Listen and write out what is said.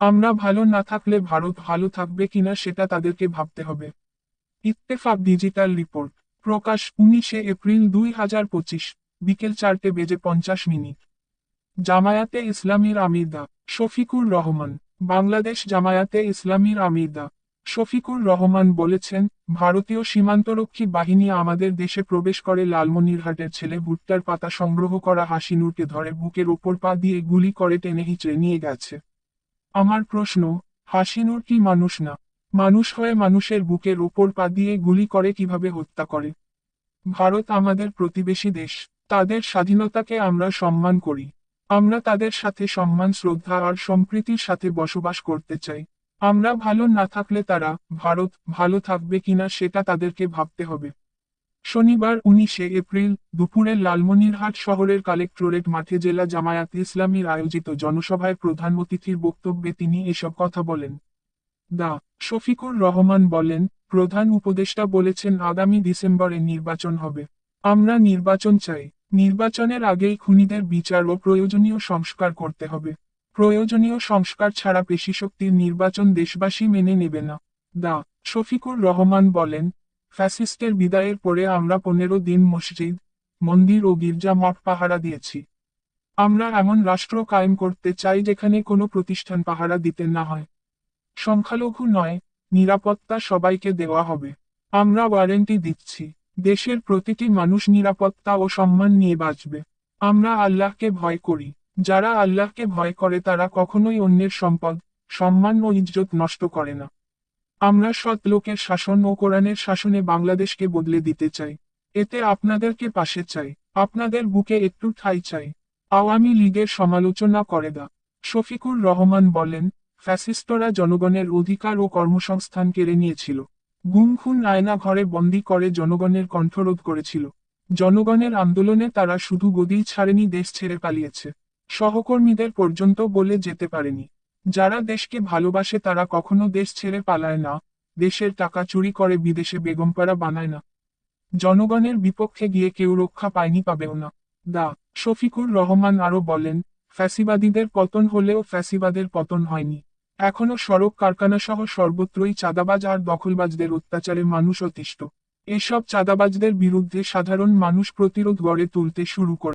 আমরা ভালো না থাকলে ভারত ভালো থাকবে কিনা সেটা তাদেরকে ভাবতে হবে। ইত্তেফাক ডিজিটাল রিপোর্ট, প্রকাশ উনিশে এপ্রিল দুই হাজার পঁচিশ, বিকেল চারটে বেজে পঞ্চাশ মিনিট। জামায়াতে ইসলামীর আমিরদা, শফিকুর রহমান, বাংলাদেশ জামায়াতে ইসলামীর আমিরদা, শফিকুর রহমান বলেছেন, ভারতীয় সীমান্তরক্ষী বাহিনী আমাদের দেশে প্রবেশ করে লালমনিরহাটের ছেলে ভুট্টার পাতা সংগ্রহ করা হাসিনুরকে ধরে বুকের ওপর পা দিয়ে গুলি করে টেনে হিচড়ে নিয়ে গেছে। আমার প্রশ্ন, হাসিনুর কি মানুষ না? মানুষ হয়ে মানুষের বুকের ওপর পা দিয়ে গুলি করে কীভাবে হত্যা করে? ভারত আমাদের প্রতিবেশী দেশ, তাদের স্বাধীনতাকে আমরা সম্মান করি। আমরা তাদের সাথে সম্মান, শ্রদ্ধা আর সম্প্রীতির সাথে বসবাস করতে চাই। আমরা ভালো না থাকলে তারা ভারত ভালো থাকবে কিনা সেটা তাদেরকে ভাবতে হবে। শনিবার উনিশে এপ্রিল, দুপুরে লালমনিরহাট শহরের কালেক্টরেট মাঠে জেলা জামায়াত ইসলামীর আয়োজিত জনসভায় প্রধান অতিথির বক্তব্যে তিনি এসব কথা বলেন। দা শফিকুর রহমান বলেন, প্রধান উপদেষ্টা বলেছেন আগামী ডিসেম্বরে নির্বাচন হবে। আমরা নির্বাচন চাই। নির্বাচনের আগেই খুনিদের বিচার ও প্রয়োজনীয় সংস্কার করতে হবে। প্রয়োজনীয় সংস্কার ছাড়া পেশিশক্তির নির্বাচন দেশবাসী মেনে নেবে না। দা শফিকুর রহমান বলেন ফ্যাসিস্টের বিদায়ের পরে আমরা পনেরো দিন মসজিদ, মন্দির ও গির্জা মঠ পাহারা দিয়েছি। আমরা এমন রাষ্ট্র কায়েম করতে চাই যেখানে কোনো প্রতিষ্ঠান পাহারা দিতে না হয়। সংখ্যালঘু নয়, নিরাপত্তা সবাইকে দেওয়া হবে। আমরা ওয়ারেন্টি দিচ্ছি। দেশের প্রতিটি মানুষ নিরাপত্তা ও সম্মান নিয়ে বাঁচবে। আমরা আল্লাহকে ভয় করি। যারা আল্লাহকে ভয় করে তারা কখনোই অন্যের সম্পদ, সম্মান ও ইজ্জত নষ্ট করে না। আমরা সৎ লোকের শাসন ও কোরআনের শাসনে বাংলাদেশকে বদলে দিতে চাই। এতে আপনাদেরকে পাশে চাই। আপনাদের বুকে একটু ঠাই চাই। আওয়ামী লীগের সমালোচনা করে দা। শফিকুর রহমান বলেন, ফ্যাসিস্টরা জনগণের অধিকার ও কর্মসংস্থান কেড়ে নিয়েছিল। গুম খুন আয়না ঘরে বন্দি করে জনগণের কণ্ঠরোধ করেছিল। জনগণের আন্দোলনে তারা শুধু গদিই ছাড়েনি, দেশ ছেড়ে পালিয়েছে। সহকর্মীদের পর্যন্ত বলে যেতে পারেনি। যারা দেশকে ভালোবাসে তারা কখনো দেশ ছেড়ে পালায় না, দেশের টাকা চুরি করে বিদেশে বেগমপাড়া বানায় না। জনগণের বিপক্ষে গিয়ে কেউ রক্ষা পায়নি পাবেও না। দা শফিকুর রহমান আরও বলেন, ফ্যাসিবাদীদের পতন হলেও ফ্যাসিবাদের পতন হয়নি। এখনও সড়ক কারখানা সহ সর্বত্রই চাঁদাবাজ আর দখলবাজদের অত্যাচারে মানুষ অতিষ্ঠ। এসব চাঁদাবাজদের বিরুদ্ধে সাধারণ মানুষ প্রতিরোধ গড়ে তুলতে শুরু করে